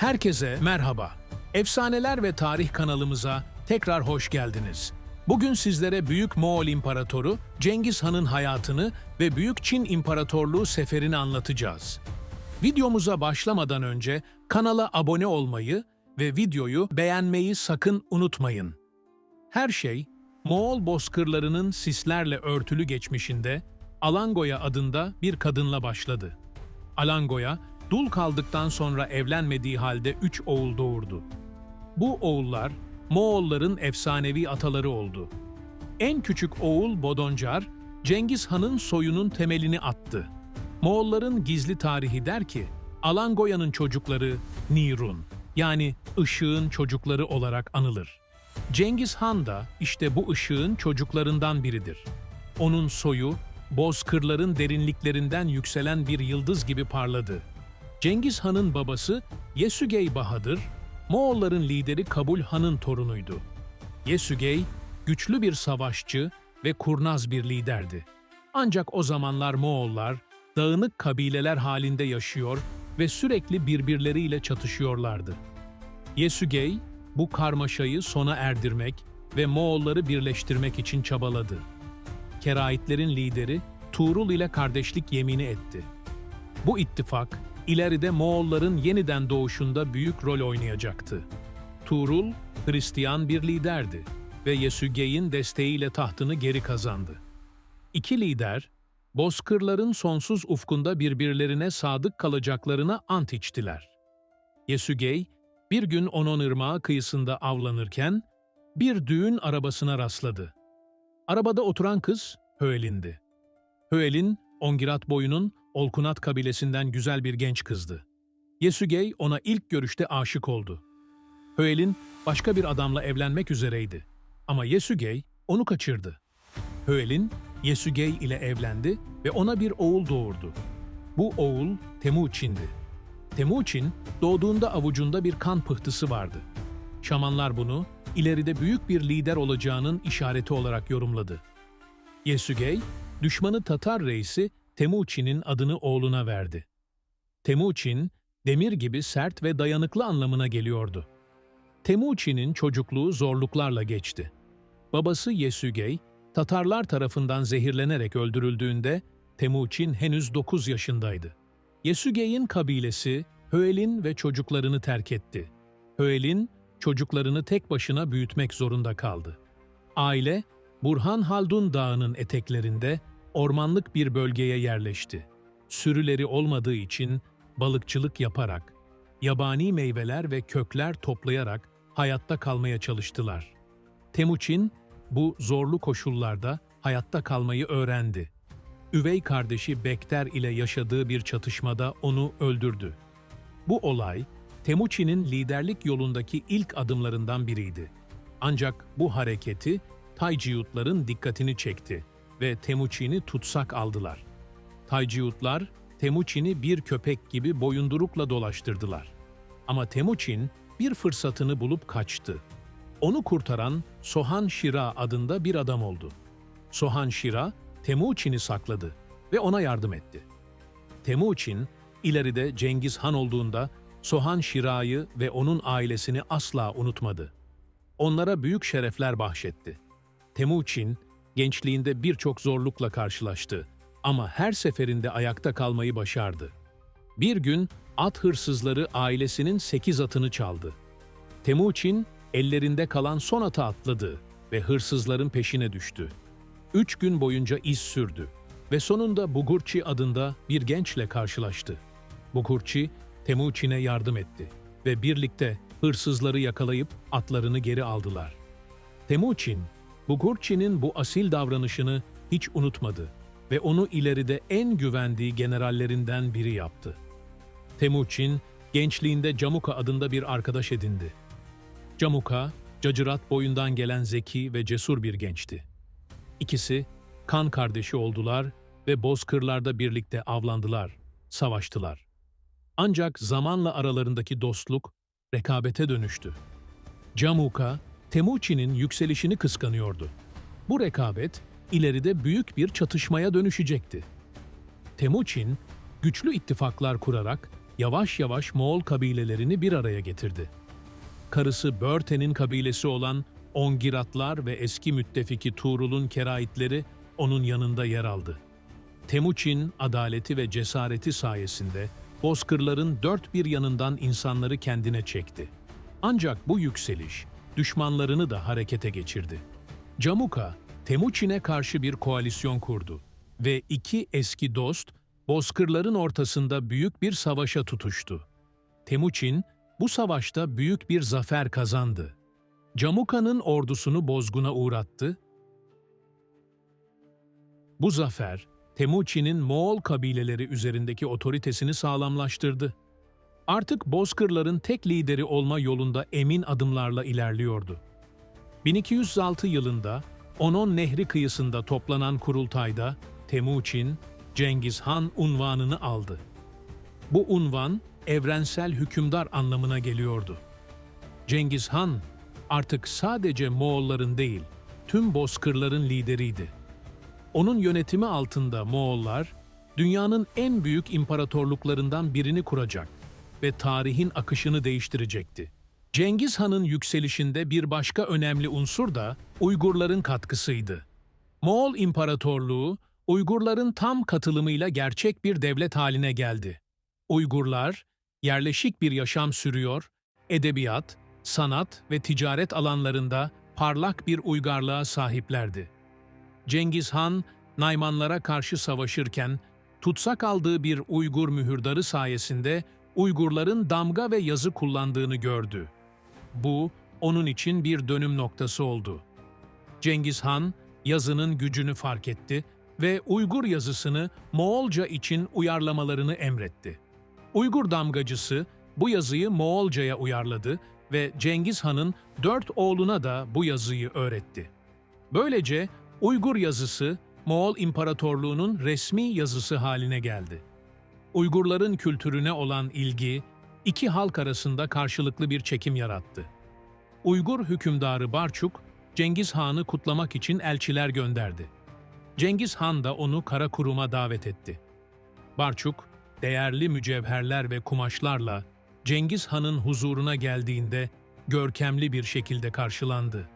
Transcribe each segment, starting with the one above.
Herkese merhaba. Efsaneler ve Tarih kanalımıza tekrar hoş geldiniz. Bugün sizlere Büyük Moğol İmparatoru Cengiz Han'ın hayatını ve Büyük Çin İmparatorluğu seferini anlatacağız. Videomuza başlamadan önce kanala abone olmayı ve videoyu beğenmeyi sakın unutmayın. Her şey Moğol bozkırlarının sislerle örtülü geçmişinde Alangoya adında bir kadınla başladı. Alangoya, dul kaldıktan sonra evlenmediği halde üç oğul doğurdu. Bu oğullar Moğolların efsanevi ataları oldu. En küçük oğul Bodoncar, Cengiz Han'ın soyunun temelini attı. Moğolların gizli tarihi der ki, Alangoya'nın çocukları Nirun, yani ışığın çocukları olarak anılır. Cengiz Han da işte bu ışığın çocuklarından biridir. Onun soyu, bozkırların derinliklerinden yükselen bir yıldız gibi parladı. Cengiz Han'ın babası Yesügey Bahadır, Moğolların lideri Kabul Han'ın torunuydu. Yesügey, güçlü bir savaşçı ve kurnaz bir liderdi. Ancak o zamanlar Moğollar, dağınık kabileler halinde yaşıyor ve sürekli birbirleriyle çatışıyorlardı. Yesügey, bu karmaşayı sona erdirmek ve Moğolları birleştirmek için çabaladı. Keraitlerin lideri Tuğrul ile kardeşlik yemini etti. Bu ittifak, ileride Moğolların yeniden doğuşunda büyük rol oynayacaktı. Tuğrul, Hristiyan bir liderdi ve Yesügey'in desteğiyle tahtını geri kazandı. İki lider, bozkırların sonsuz ufkunda birbirlerine sadık kalacaklarına ant içtiler. Yesügey, bir gün Onon Irmağı kıyısında avlanırken bir düğün arabasına rastladı. Arabada oturan kız Höel'indi. Höel'in, Ongirat boyunun Olkunat kabilesinden güzel bir genç kızdı. Yesügey ona ilk görüşte aşık oldu. Höel'in başka bir adamla evlenmek üzereydi. Ama Yesügey onu kaçırdı. Höel'in Yesügey ile evlendi ve ona bir oğul doğurdu. Bu oğul Temuçin'di. Temuçin doğduğunda avucunda bir kan pıhtısı vardı. Şamanlar bunu ileride büyük bir lider olacağının işareti olarak yorumladı. Yesügey, düşmanı Tatar reisi Temuçin'in adını oğluna verdi. Temuçin, demir gibi sert ve dayanıklı anlamına geliyordu. Temuçin'in çocukluğu zorluklarla geçti. Babası Yesügey, Tatarlar tarafından zehirlenerek öldürüldüğünde Temuçin henüz 9 yaşındaydı. Yesügey'in kabilesi Höel'in ve çocuklarını terk etti. Höel'in çocuklarını tek başına büyütmek zorunda kaldı. Aile, Burhan Haldun Dağı'nın eteklerinde ormanlık bir bölgeye yerleşti. Sürüleri olmadığı için balıkçılık yaparak, yabani meyveler ve kökler toplayarak hayatta kalmaya çalıştılar. Temuçin bu zorlu koşullarda hayatta kalmayı öğrendi. Üvey kardeşi Bekter ile yaşadığı bir çatışmada onu öldürdü. Bu olay Temuçin'in liderlik yolundaki ilk adımlarından biriydi. Ancak bu hareketi Tayciyutların dikkatini çekti ve Temuçin'i tutsak aldılar. Tayciyutlar Temuçin'i bir köpek gibi boyundurukla dolaştırdılar. Ama Temuçin bir fırsatını bulup kaçtı. Onu kurtaran Sohan Şira adında bir adam oldu. Sohan Şira, Temuçin'i sakladı ve ona yardım etti. Temuçin, ileride Cengiz Han olduğunda Sohan Şira'yı ve onun ailesini asla unutmadı. Onlara büyük şerefler bahşetti. Temuçin, gençliğinde birçok zorlukla karşılaştı ama her seferinde ayakta kalmayı başardı. Bir gün at hırsızları ailesinin sekiz atını çaldı. Temuçin, ellerinde kalan son ata atladı ve hırsızların peşine düştü. Üç gün boyunca iz sürdü ve sonunda Bugurçi adında bir gençle karşılaştı. Bugurçi, Temuçin'e yardım etti ve birlikte hırsızları yakalayıp atlarını geri aldılar. Temuçin, Bugurçi'nin bu asil davranışını hiç unutmadı ve onu ileride en güvendiği generallerinden biri yaptı. Temuçin, gençliğinde Camuka adında bir arkadaş edindi. Camuka, Cacırat boyundan gelen zeki ve cesur bir gençti. İkisi kan kardeşi oldular ve bozkırlarda birlikte avlandılar, savaştılar. Ancak zamanla aralarındaki dostluk rekabete dönüştü. Camuka, Temuçin'in yükselişini kıskanıyordu. Bu rekabet ileride büyük bir çatışmaya dönüşecekti. Temuçin, güçlü ittifaklar kurarak yavaş yavaş Moğol kabilelerini bir araya getirdi. Karısı Börte'nin kabilesi olan Ongiratlar ve eski müttefiki Tuğrul'un keraitleri onun yanında yer aldı. Temuçin adaleti ve cesareti sayesinde Bozkırların dört bir yanından insanları kendine çekti. Ancak bu yükseliş düşmanlarını da harekete geçirdi. Camuka, Temuçin'e karşı bir koalisyon kurdu ve iki eski dost Bozkırların ortasında büyük bir savaşa tutuştu. Temuçin bu savaşta büyük bir zafer kazandı. Camuka'nın ordusunu bozguna uğrattı. Bu zafer, Temuçin'in Moğol kabileleri üzerindeki otoritesini sağlamlaştırdı. Artık Bozkırların tek lideri olma yolunda emin adımlarla ilerliyordu. 1206 yılında Onon Nehri kıyısında toplanan kurultayda Temuçin, Cengiz Han unvanını aldı. Bu unvan evrensel hükümdar anlamına geliyordu. Cengiz Han artık sadece Moğolların değil, tüm bozkırların lideriydi. Onun yönetimi altında Moğollar, dünyanın en büyük imparatorluklarından birini kuracak ve tarihin akışını değiştirecekti. Cengiz Han'ın yükselişinde bir başka önemli unsur da Uygurların katkısıydı. Moğol İmparatorluğu, Uygurların tam katılımıyla gerçek bir devlet haline geldi. Uygurlar, yerleşik bir yaşam sürüyor, edebiyat, sanat ve ticaret alanlarında parlak bir uygarlığa sahiplerdi. Cengiz Han, Naymanlara karşı savaşırken, tutsak aldığı bir Uygur mühürdarı sayesinde Uygurların damga ve yazı kullandığını gördü. Bu, onun için bir dönüm noktası oldu. Cengiz Han, yazının gücünü fark etti ve Uygur yazısını Moğolca için uyarlamalarını emretti. Uygur damgacısı bu yazıyı Moğolcaya uyarladı ve Cengiz Han'ın dört oğluna da bu yazıyı öğretti. Böylece Uygur yazısı Moğol İmparatorluğu'nun resmi yazısı haline geldi. Uygurların kültürüne olan ilgi, iki halk arasında karşılıklı bir çekim yarattı. Uygur hükümdarı Barçuk, Cengiz Han'ı kutlamak için elçiler gönderdi. Cengiz Han da onu Karakurum'a davet etti. Barçuk, değerli mücevherler ve kumaşlarla Cengiz Han'ın huzuruna geldiğinde görkemli bir şekilde karşılandı.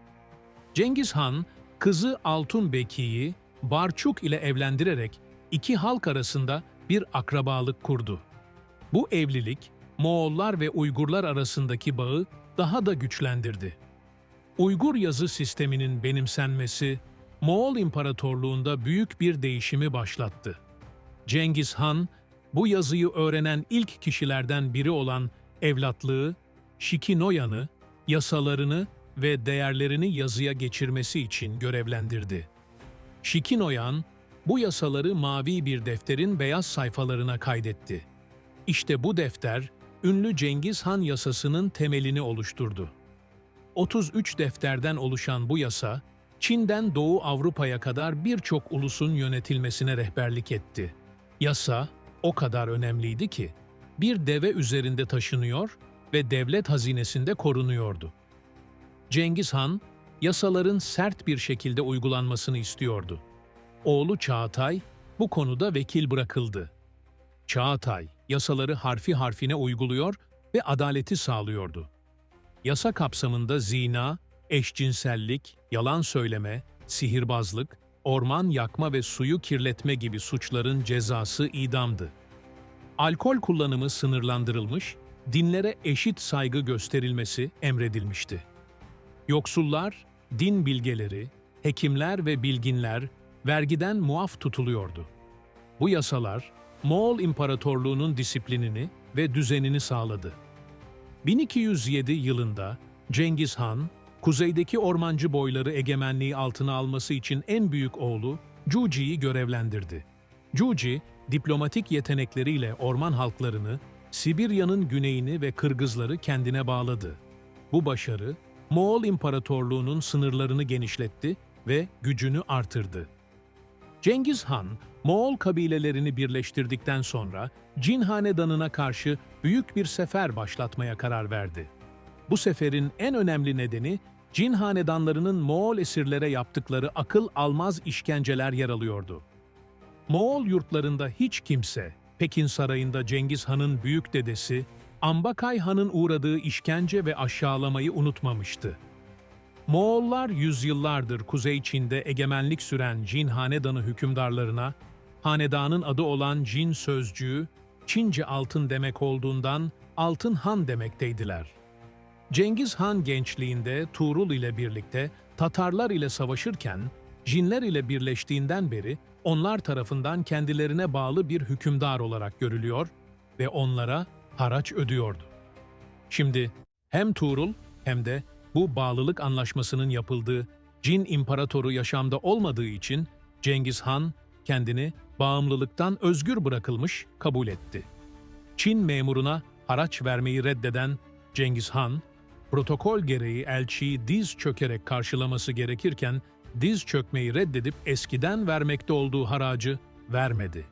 Cengiz Han, kızı Altun Beki'yi Barçuk ile evlendirerek iki halk arasında bir akrabalık kurdu. Bu evlilik, Moğollar ve Uygurlar arasındaki bağı daha da güçlendirdi. Uygur yazı sisteminin benimsenmesi, Moğol İmparatorluğunda büyük bir değişimi başlattı. Cengiz Han, bu yazıyı öğrenen ilk kişilerden biri olan evlatlığı, Şikinoyan'ı, yasalarını ve değerlerini yazıya geçirmesi için görevlendirdi. Şikinoyan, bu yasaları mavi bir defterin beyaz sayfalarına kaydetti. İşte bu defter, ünlü Cengiz Han yasasının temelini oluşturdu. 33 defterden oluşan bu yasa, Çin'den Doğu Avrupa'ya kadar birçok ulusun yönetilmesine rehberlik etti. Yasa o kadar önemliydi ki, bir deve üzerinde taşınıyor ve devlet hazinesinde korunuyordu. Cengiz Han, yasaların sert bir şekilde uygulanmasını istiyordu. Oğlu Çağatay bu konuda vekil bırakıldı. Çağatay, yasaları harfi harfine uyguluyor ve adaleti sağlıyordu. Yasa kapsamında zina, eşcinsellik, yalan söyleme, sihirbazlık, orman yakma ve suyu kirletme gibi suçların cezası idamdı. Alkol kullanımı sınırlandırılmış, dinlere eşit saygı gösterilmesi emredilmişti. Yoksullar, din bilgeleri, hekimler ve bilginler vergiden muaf tutuluyordu. Bu yasalar, Moğol İmparatorluğu'nun disiplinini ve düzenini sağladı. 1207 yılında Cengiz Han, kuzeydeki ormancı boyları egemenliği altına alması için en büyük oğlu Cuci'yi görevlendirdi. Cuci, diplomatik yetenekleriyle orman halklarını, Sibirya'nın güneyini ve Kırgızları kendine bağladı. Bu başarı, Moğol İmparatorluğu'nun sınırlarını genişletti ve gücünü artırdı. Cengiz Han, Moğol kabilelerini birleştirdikten sonra Cin Hanedanı'na karşı büyük bir sefer başlatmaya karar verdi. Bu seferin en önemli nedeni Cin hanedanlarının Moğol esirlere yaptıkları akıl almaz işkenceler yer alıyordu. Moğol yurtlarında hiç kimse Pekin Sarayı'nda Cengiz Han'ın büyük dedesi, Ambakay Han'ın uğradığı işkence ve aşağılamayı unutmamıştı. Moğollar yüzyıllardır Kuzey Çin'de egemenlik süren Jin hanedanı hükümdarlarına, hanedanın adı olan Jin sözcüğü, Çince altın demek olduğundan altın han demekteydiler. Cengiz Han gençliğinde Tuğrul ile birlikte Tatarlar ile savaşırken, Jinler ile birleştiğinden beri onlar tarafından kendilerine bağlı bir hükümdar olarak görülüyor ve onlara haraç ödüyordu. Şimdi hem Tuğrul hem de bu bağlılık anlaşmasının yapıldığı Cin İmparatoru yaşamda olmadığı için Cengiz Han kendini bağımlılıktan özgür bırakılmış kabul etti. Çin memuruna haraç vermeyi reddeden Cengiz Han, protokol gereği elçiyi diz çökerek karşılaması gerekirken diz çökmeyi reddedip eskiden vermekte olduğu haracı vermedi.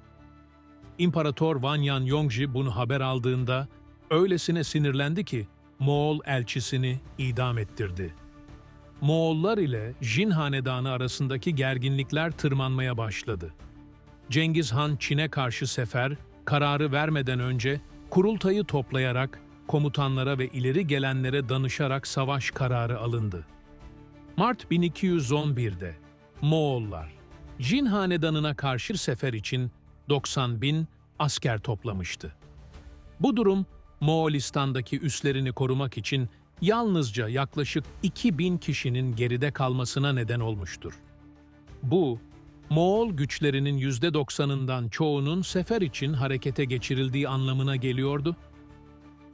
İmparator Wanyan Yongji bunu haber aldığında öylesine sinirlendi ki Moğol elçisini idam ettirdi. Moğollar ile Jin hanedanı arasındaki gerginlikler tırmanmaya başladı. Cengiz Han Çin'e karşı sefer, kararı vermeden önce kurultayı toplayarak komutanlara ve ileri gelenlere danışarak savaş kararı alındı. Mart 1211'de Moğollar, Jin hanedanına karşı sefer için 90 bin asker toplamıştı. Bu durum Moğolistan'daki üslerini korumak için yalnızca yaklaşık 2000 kişinin geride kalmasına neden olmuştur. Bu, Moğol güçlerinin %90'ından çoğunun sefer için harekete geçirildiği anlamına geliyordu.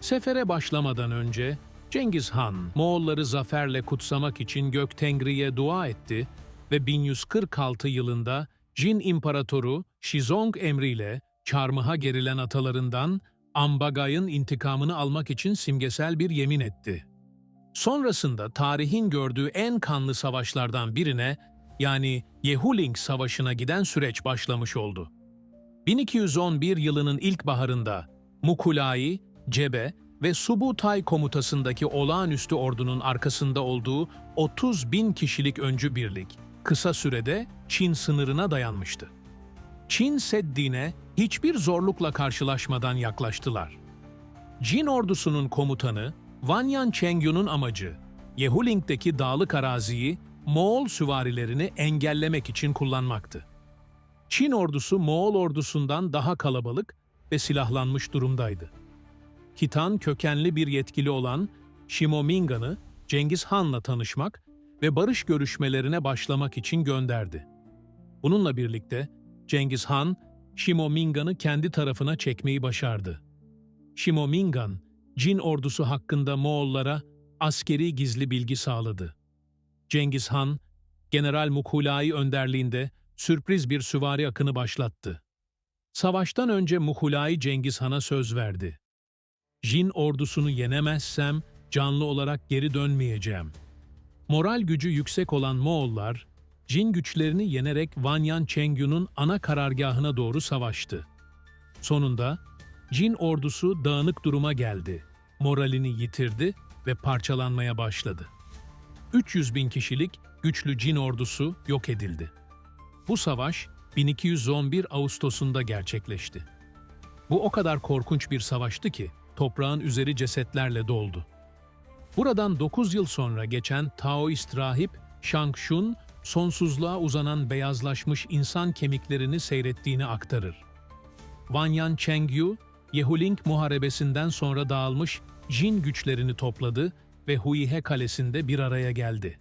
Sefere başlamadan önce Cengiz Han, Moğolları zaferle kutsamak için Göktengri'ye dua etti ve 1146 yılında Jin İmparatoru Shizong emriyle çarmıha gerilen atalarından Ambagay'ın intikamını almak için simgesel bir yemin etti. Sonrasında tarihin gördüğü en kanlı savaşlardan birine yani Yehuling Savaşı'na giden süreç başlamış oldu. 1211 yılının ilk baharında Mukulai, Cebe ve Subutay komutasındaki olağanüstü ordunun arkasında olduğu 30 bin kişilik öncü birlik kısa sürede Çin sınırına dayanmıştı. Çin Seddi'ne hiçbir zorlukla karşılaşmadan yaklaştılar. Jin ordusunun komutanı Wanyan Chengyu'nun amacı Yehuling'deki dağlık araziyi Moğol süvarilerini engellemek için kullanmaktı. Çin ordusu Moğol ordusundan daha kalabalık ve silahlanmış durumdaydı. Hitan kökenli bir yetkili olan Shimominga'nı Cengiz Han'la tanışmak ve barış görüşmelerine başlamak için gönderdi. Bununla birlikte Cengiz Han, Shimominga'nı kendi tarafına çekmeyi başardı. Shimomingan, Jin ordusu hakkında Moğollara askeri gizli bilgi sağladı. Cengiz Han, General Mukulai önderliğinde sürpriz bir süvari akını başlattı. Savaştan önce Mukulai Cengiz Han'a söz verdi. Jin ordusunu yenemezsem canlı olarak geri dönmeyeceğim. Moral gücü yüksek olan Moğollar, Jin güçlerini yenerek Wanyan Chengyu'nun ana karargahına doğru savaştı. Sonunda Jin ordusu dağınık duruma geldi, moralini yitirdi ve parçalanmaya başladı. 300 bin kişilik güçlü Jin ordusu yok edildi. Bu savaş 1211 Ağustos'unda gerçekleşti. Bu o kadar korkunç bir savaştı ki toprağın üzeri cesetlerle doldu. Buradan 9 yıl sonra geçen Taoist rahip Shang Shun, sonsuzluğa uzanan beyazlaşmış insan kemiklerini seyrettiğini aktarır. Wanyan Chengyu, Yehuling muharebesinden sonra dağılmış Jin güçlerini topladı ve Huihe Kalesi'nde bir araya geldi.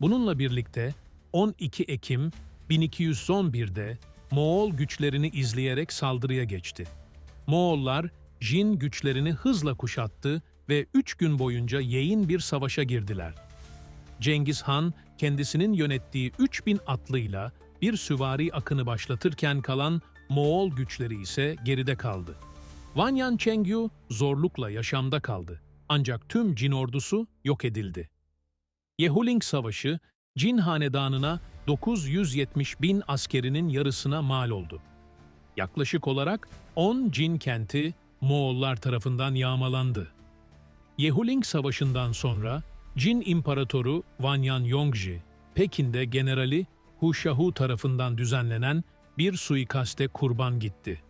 Bununla birlikte 12 Ekim 1211'de Moğol güçlerini izleyerek saldırıya geçti. Moğollar Jin güçlerini hızla kuşattı ve üç gün boyunca yeğin bir savaşa girdiler. Cengiz Han, kendisinin yönettiği 3000 atlıyla bir süvari akını başlatırken kalan Moğol güçleri ise geride kaldı. Wanyan Chengyu zorlukla yaşamda kaldı. Ancak tüm Jin ordusu yok edildi. Yehuling Savaşı, Jin hanedanına 970 bin askerinin yarısına mal oldu. Yaklaşık olarak 10 Jin kenti Moğollar tarafından yağmalandı. Yehuling Savaşı'ndan sonra Jin İmparatoru Wanyan Yongji, Pekin'de generali Hu Shahu tarafından düzenlenen bir suikaste kurban gitti.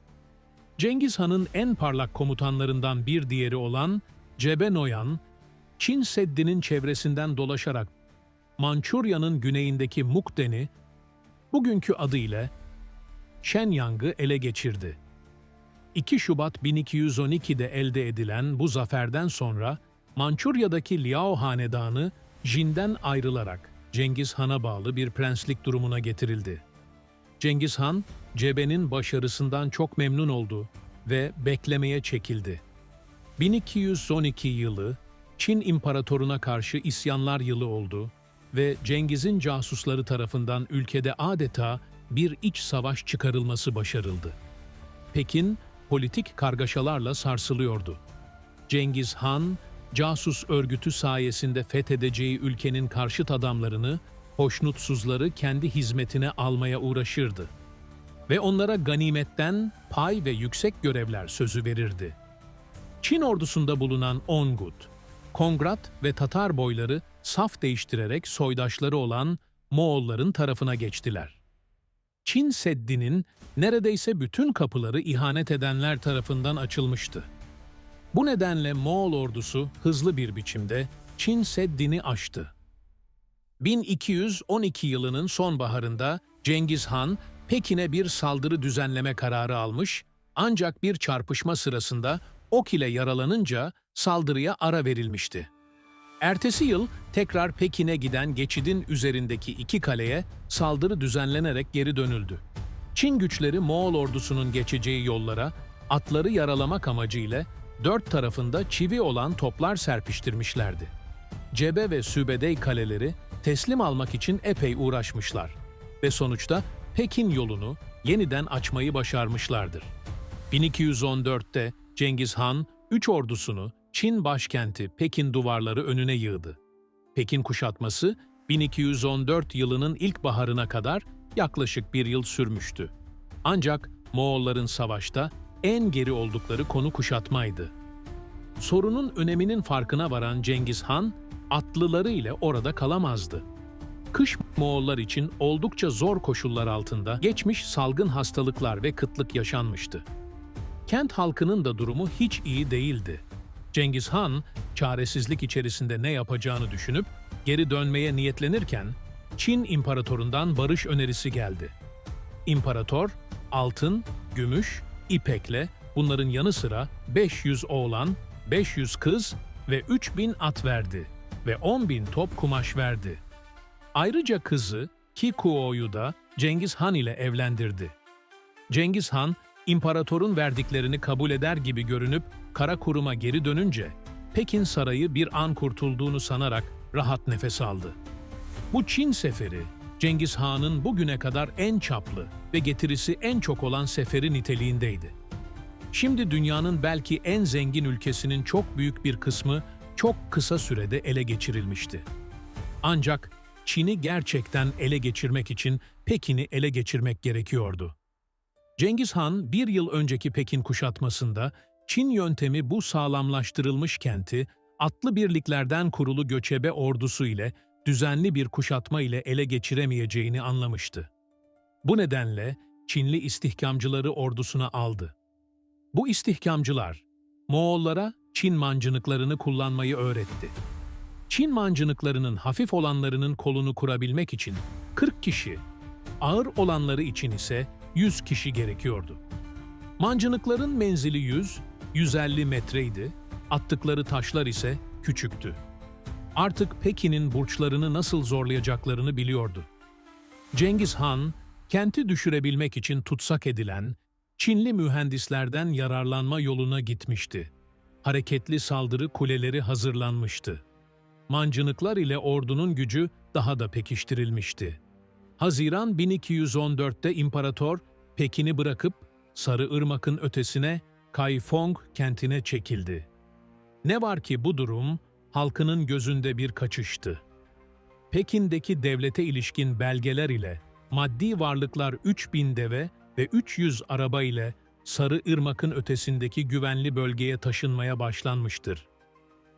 Cengiz Han'ın en parlak komutanlarından bir diğeri olan Cebe Noyan, Çin Seddi'nin çevresinden dolaşarak Mançurya'nın güneyindeki Mukden'i, bugünkü adıyla Shenyang'ı ele geçirdi. 2 Şubat 1212'de elde edilen bu zaferden sonra Mançurya'daki Liao Hanedanı Jin'den ayrılarak Cengiz Han'a bağlı bir prenslik durumuna getirildi. Cengiz Han, Cebe'nin başarısından çok memnun oldu ve beklemeye çekildi. 1212 yılı Çin İmparatoruna karşı isyanlar yılı oldu ve Cengiz'in casusları tarafından ülkede adeta bir iç savaş çıkarılması başarıldı. Pekin politik kargaşalarla sarsılıyordu. Cengiz Han, casus örgütü sayesinde fethedeceği ülkenin karşıt adamlarını, hoşnutsuzları kendi hizmetine almaya uğraşırdı. Ve onlara ganimetten pay ve yüksek görevler sözü verirdi. Çin ordusunda bulunan Ongut, Kongrat ve Tatar boyları saf değiştirerek soydaşları olan Moğolların tarafına geçtiler. Çin Seddi'nin neredeyse bütün kapıları ihanet edenler tarafından açılmıştı. Bu nedenle Moğol ordusu hızlı bir biçimde Çin Seddi'ni aştı. 1212 yılının sonbaharında Cengiz Han, Pekin'e bir saldırı düzenleme kararı almış, ancak bir çarpışma sırasında ok ile yaralanınca saldırıya ara verilmişti. Ertesi yıl tekrar Pekin'e giden geçidin üzerindeki iki kaleye saldırı düzenlenerek geri dönüldü. Çin güçleri Moğol ordusunun geçeceği yollara atları yaralamak amacıyla dört tarafında çivi olan toplar serpiştirmişlerdi. Cebe ve Sübedey kaleleri teslim almak için epey uğraşmışlar ve sonuçta Pekin yolunu yeniden açmayı başarmışlardır. 1214'te Cengiz Han, üç ordusunu Çin başkenti Pekin duvarları önüne yığdı. Pekin kuşatması 1214 yılının ilk baharına kadar yaklaşık bir yıl sürmüştü. Ancak Moğolların savaşta en geri oldukları konu kuşatmaydı. Sorunun öneminin farkına varan Cengiz Han, atlıları ile orada kalamazdı. Kış Moğollar için oldukça zor koşullar altında geçmiş salgın hastalıklar ve kıtlık yaşanmıştı. Kent halkının da durumu hiç iyi değildi. Cengiz Han, çaresizlik içerisinde ne yapacağını düşünüp geri dönmeye niyetlenirken Çin imparatorundan barış önerisi geldi. İmparator, altın, gümüş, ipekle bunların yanı sıra 500 oğlan, 500 kız ve 3000 at verdi ve 10.000 top kumaş verdi. Ayrıca kızı Kikuo'yu da Cengiz Han ile evlendirdi. Cengiz Han, imparatorun verdiklerini kabul eder gibi görünüp Karakurum'a geri dönünce Pekin sarayı bir an kurtulduğunu sanarak rahat nefes aldı. Bu Çin seferi Cengiz Han'ın bugüne kadar en çaplı ve getirisi en çok olan seferi niteliğindeydi. Şimdi dünyanın belki en zengin ülkesinin çok büyük bir kısmı çok kısa sürede ele geçirilmişti. Ancak Çin'i gerçekten ele geçirmek için Pekin'i ele geçirmek gerekiyordu. Cengiz Han bir yıl önceki Pekin kuşatmasında Çin yöntemi bu sağlamlaştırılmış kenti atlı birliklerden kurulu göçebe ordusu ile düzenli bir kuşatma ile ele geçiremeyeceğini anlamıştı. Bu nedenle Çinli istihkamcıları ordusuna aldı. Bu istihkamcılar Moğollara Çin mancınıklarını kullanmayı öğretti. Çin mancınıklarının hafif olanlarının kolunu kurabilmek için 40 kişi, ağır olanları için ise 100 kişi gerekiyordu. Mancınıkların menzili 100, 150 metreydi, attıkları taşlar ise küçüktü. Artık Pekin'in burçlarını nasıl zorlayacaklarını biliyordu. Cengiz Han, kenti düşürebilmek için tutsak edilen Çinli mühendislerden yararlanma yoluna gitmişti. Hareketli saldırı kuleleri hazırlanmıştı. Mancınıklar ile ordunun gücü daha da pekiştirilmişti. Haziran 1214'te imparator Pekin'i bırakıp Sarı Irmak'ın ötesine Kaifong kentine çekildi. Ne var ki bu durum halkının gözünde bir kaçıştı. Pekin'deki devlete ilişkin belgeler ile maddi varlıklar 3000 deve ve 300 araba ile Sarı Irmak'ın ötesindeki güvenli bölgeye taşınmaya başlanmıştır.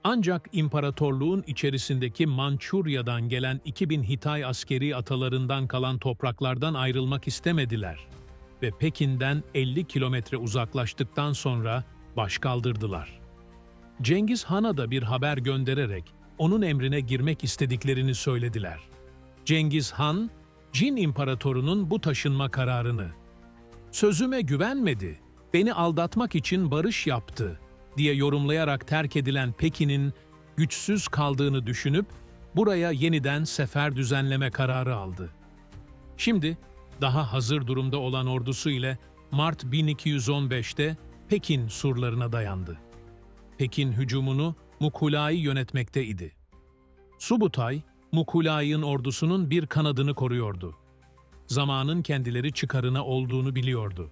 Ancak imparatorluğun içerisindeki Mançurya'dan gelen 2000 Hitay askeri atalarından kalan topraklardan ayrılmak istemediler. ve Pekin'den 50 kilometre uzaklaştıktan sonra baş kaldırdılar. Cengiz Han'a da bir haber göndererek onun emrine girmek istediklerini söylediler. Cengiz Han, Cin İmparatorunun bu taşınma kararını sözüme güvenmedi, beni aldatmak için barış yaptı diye yorumlayarak terk edilen Pekin'in güçsüz kaldığını düşünüp buraya yeniden sefer düzenleme kararı aldı. Şimdi daha hazır durumda olan ordusu ile Mart 1215'te Pekin surlarına dayandı. Pekin hücumunu Mukulai yönetmekteydi. Subutay, Mukulai'nin ordusunun bir kanadını koruyordu. Zamanın kendileri çıkarına olduğunu biliyordu.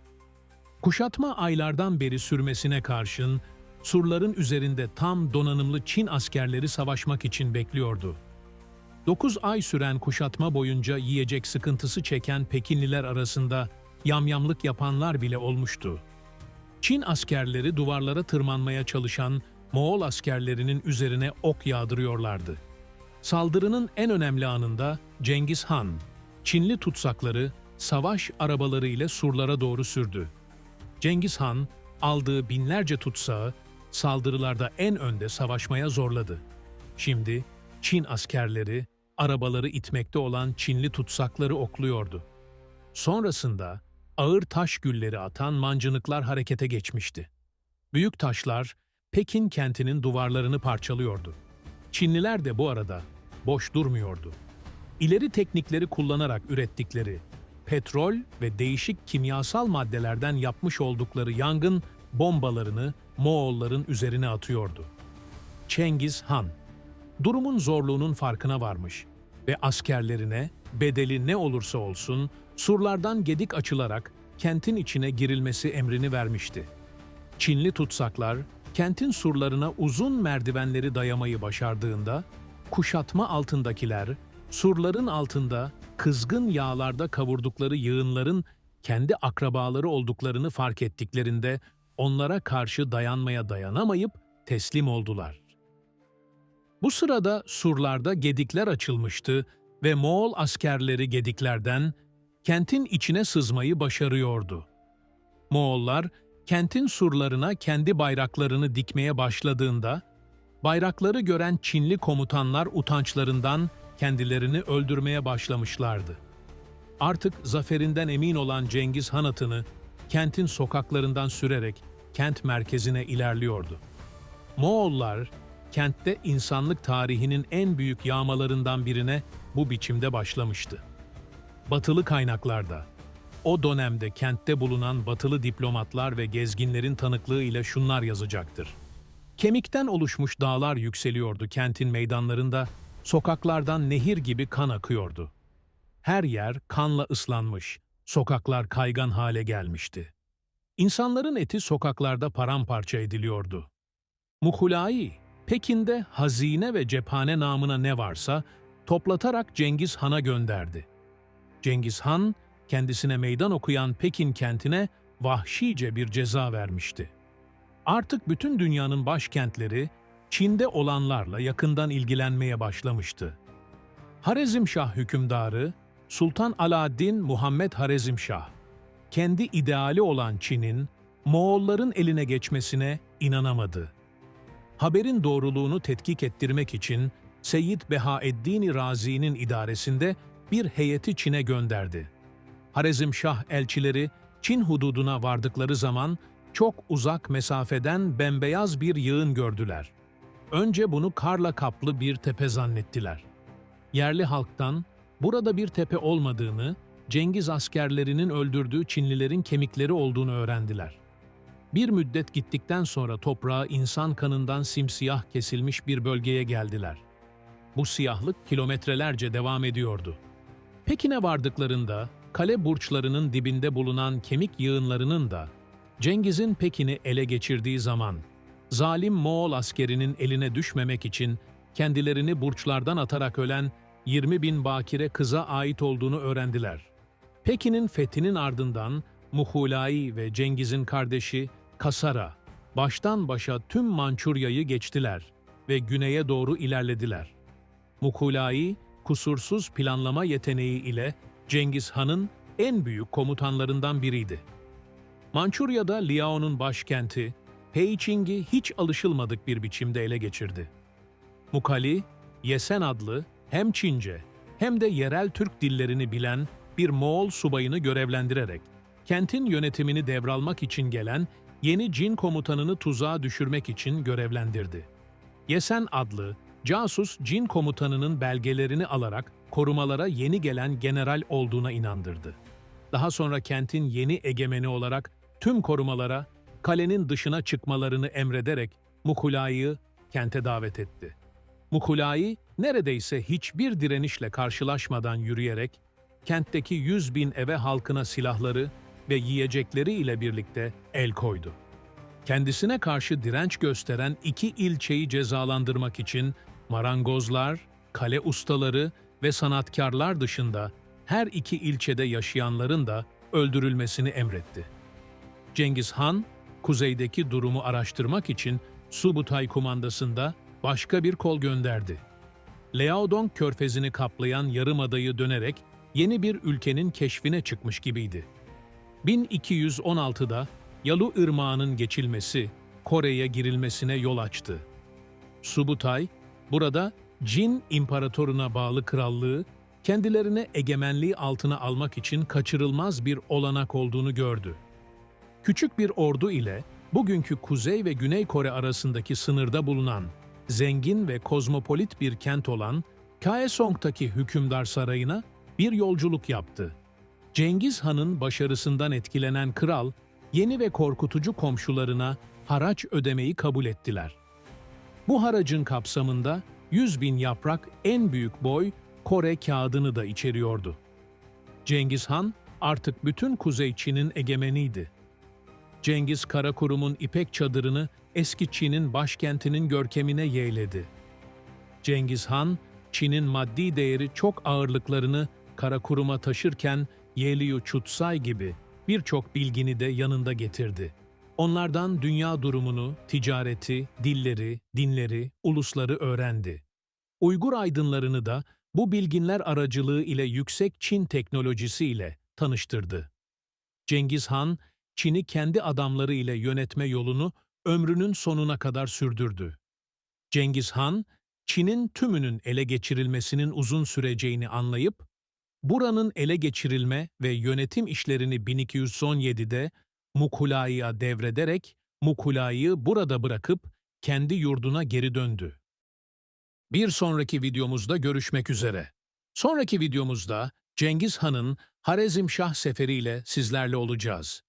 Kuşatma aylardan beri sürmesine karşın surların üzerinde tam donanımlı Çin askerleri savaşmak için bekliyordu. 9 ay süren kuşatma boyunca yiyecek sıkıntısı çeken Pekinliler arasında yamyamlık yapanlar bile olmuştu. Çin askerleri duvarlara tırmanmaya çalışan Moğol askerlerinin üzerine ok yağdırıyorlardı. Saldırının en önemli anında Cengiz Han, Çinli tutsakları savaş arabaları ile surlara doğru sürdü. Cengiz Han, aldığı binlerce tutsağı saldırılarda en önde savaşmaya zorladı. Şimdi Çin askerleri arabaları itmekte olan Çinli tutsakları okluyordu. Sonrasında ağır taş gülleri atan mancınıklar harekete geçmişti. Büyük taşlar Pekin kentinin duvarlarını parçalıyordu. Çinliler de bu arada boş durmuyordu. İleri teknikleri kullanarak ürettikleri petrol ve değişik kimyasal maddelerden yapmış oldukları yangın bombalarını Moğolların üzerine atıyordu. Cengiz Han, durumun zorluğunun farkına varmış ve askerlerine bedeli ne olursa olsun surlardan gedik açılarak kentin içine girilmesi emrini vermişti. Çinli tutsaklar kentin surlarına uzun merdivenleri dayamayı başardığında kuşatma altındakiler surların altında kızgın yağlarda kavurdukları yığınların kendi akrabaları olduklarını fark ettiklerinde onlara karşı dayanmaya dayanamayıp teslim oldular. Bu sırada surlarda gedikler açılmıştı ve Moğol askerleri gediklerden kentin içine sızmayı başarıyordu. Moğollar kentin surlarına kendi bayraklarını dikmeye başladığında bayrakları gören Çinli komutanlar utançlarından kendilerini öldürmeye başlamışlardı. Artık zaferinden emin olan Cengiz Han atını kentin sokaklarından sürerek kent merkezine ilerliyordu. Moğollar kentte insanlık tarihinin en büyük yağmalarından birine bu biçimde başlamıştı. Batılı kaynaklarda o dönemde kentte bulunan batılı diplomatlar ve gezginlerin tanıklığı ile şunlar yazacaktır. Kemikten oluşmuş dağlar yükseliyordu kentin meydanlarında, sokaklardan nehir gibi kan akıyordu. Her yer kanla ıslanmış, sokaklar kaygan hale gelmişti. İnsanların eti sokaklarda paramparça ediliyordu. Muhulai, Pekin'de hazine ve cephane namına ne varsa toplatarak Cengiz Han'a gönderdi. Cengiz Han, kendisine meydan okuyan Pekin kentine vahşice bir ceza vermişti. Artık bütün dünyanın başkentleri Çin'de olanlarla yakından ilgilenmeye başlamıştı. Harezmşah hükümdarı Sultan Alaaddin Muhammed Harezmşah, kendi ideali olan Çin'in Moğolların eline geçmesine inanamadı. Haberin doğruluğunu tetkik ettirmek için Seyyid Behaeddin Razi'nin idaresinde bir heyeti Çin'e gönderdi. Harezmşah elçileri Çin hududuna vardıkları zaman çok uzak mesafeden bembeyaz bir yığın gördüler. Önce bunu karla kaplı bir tepe zannettiler. Yerli halktan burada bir tepe olmadığını, Cengiz askerlerinin öldürdüğü Çinlilerin kemikleri olduğunu öğrendiler. Bir müddet gittikten sonra toprağa insan kanından simsiyah kesilmiş bir bölgeye geldiler. Bu siyahlık kilometrelerce devam ediyordu. Pekin'e vardıklarında kale burçlarının dibinde bulunan kemik yığınlarının da Cengiz'in Pekin'i ele geçirdiği zaman zalim Moğol askerinin eline düşmemek için kendilerini burçlardan atarak ölen 20 bin bakire kıza ait olduğunu öğrendiler. Pekin'in fethinin ardından Muhulai ve Cengiz'in kardeşi Kasara baştan başa tüm Mançurya'yı geçtiler ve güneye doğru ilerlediler. Muhulai, kusursuz planlama yeteneği ile Cengiz Han'ın en büyük komutanlarından biriydi. Mançurya'da Liao'nun başkenti, Peiqing'i hiç alışılmadık bir biçimde ele geçirdi. Mukali, Yesen adlı hem Çince hem de yerel Türk dillerini bilen bir Moğol subayını görevlendirerek kentin yönetimini devralmak için gelen yeni Cin komutanını tuzağa düşürmek için görevlendirdi. Yesen adlı casus Cin komutanının belgelerini alarak korumalara yeni gelen general olduğuna inandırdı. Daha sonra kentin yeni egemeni olarak tüm korumalara kalenin dışına çıkmalarını emrederek Mukulay'ı kente davet etti. Mukulai neredeyse hiçbir direnişle karşılaşmadan yürüyerek kentteki 100 bin eve halkına silahları ve yiyecekleri ile birlikte el koydu. Kendisine karşı direnç gösteren iki ilçeyi cezalandırmak için marangozlar, kale ustaları ve sanatkarlar dışında her iki ilçede yaşayanların da öldürülmesini emretti. Cengiz Han, kuzeydeki durumu araştırmak için Subutay kumandasında başka bir kol gönderdi. Liaodong körfezini kaplayan yarımadayı dönerek yeni bir ülkenin keşfine çıkmış gibiydi. 1216'da Yalu Irmağı'nın geçilmesi, Kore'ye girilmesine yol açtı. Subutay, burada Jin İmparatoruna bağlı krallığı, kendilerine egemenliği altına almak için kaçırılmaz bir olanak olduğunu gördü. Küçük bir ordu ile bugünkü Kuzey ve Güney Kore arasındaki sınırda bulunan zengin ve kozmopolit bir kent olan Kaesong'taki hükümdar sarayına bir yolculuk yaptı. Cengiz Han'ın başarısından etkilenen kral, yeni ve korkutucu komşularına haraç ödemeyi kabul ettiler. Bu haracın kapsamında 100 bin yaprak en büyük boy Kore kağıdını da içeriyordu. Cengiz Han artık bütün Kuzey Çin'in egemeniydi. Cengiz Karakurum'un ipek çadırını eski Çin'in başkentinin görkemine yeğledi. Cengiz Han, Çin'in maddi değeri çok ağırlıklarını Karakurum'a taşırken Yeliyu Çutsay gibi birçok bilgini de yanında getirdi. Onlardan dünya durumunu, ticareti, dilleri, dinleri, ulusları öğrendi. Uygur aydınlarını da bu bilginler aracılığı ile yüksek Çin teknolojisi ile tanıştırdı. Cengiz Han, Çin'i kendi adamları ile yönetme yolunu ömrünün sonuna kadar sürdürdü. Cengiz Han, Çin'in tümünün ele geçirilmesinin uzun süreceğini anlayıp, buranın ele geçirilme ve yönetim işlerini 1217'de Mukulay'a devrederek Mukulay'ı burada bırakıp kendi yurduna geri döndü. Bir sonraki videomuzda görüşmek üzere. Sonraki videomuzda Cengiz Han'ın Harezmşah seferiyle sizlerle olacağız.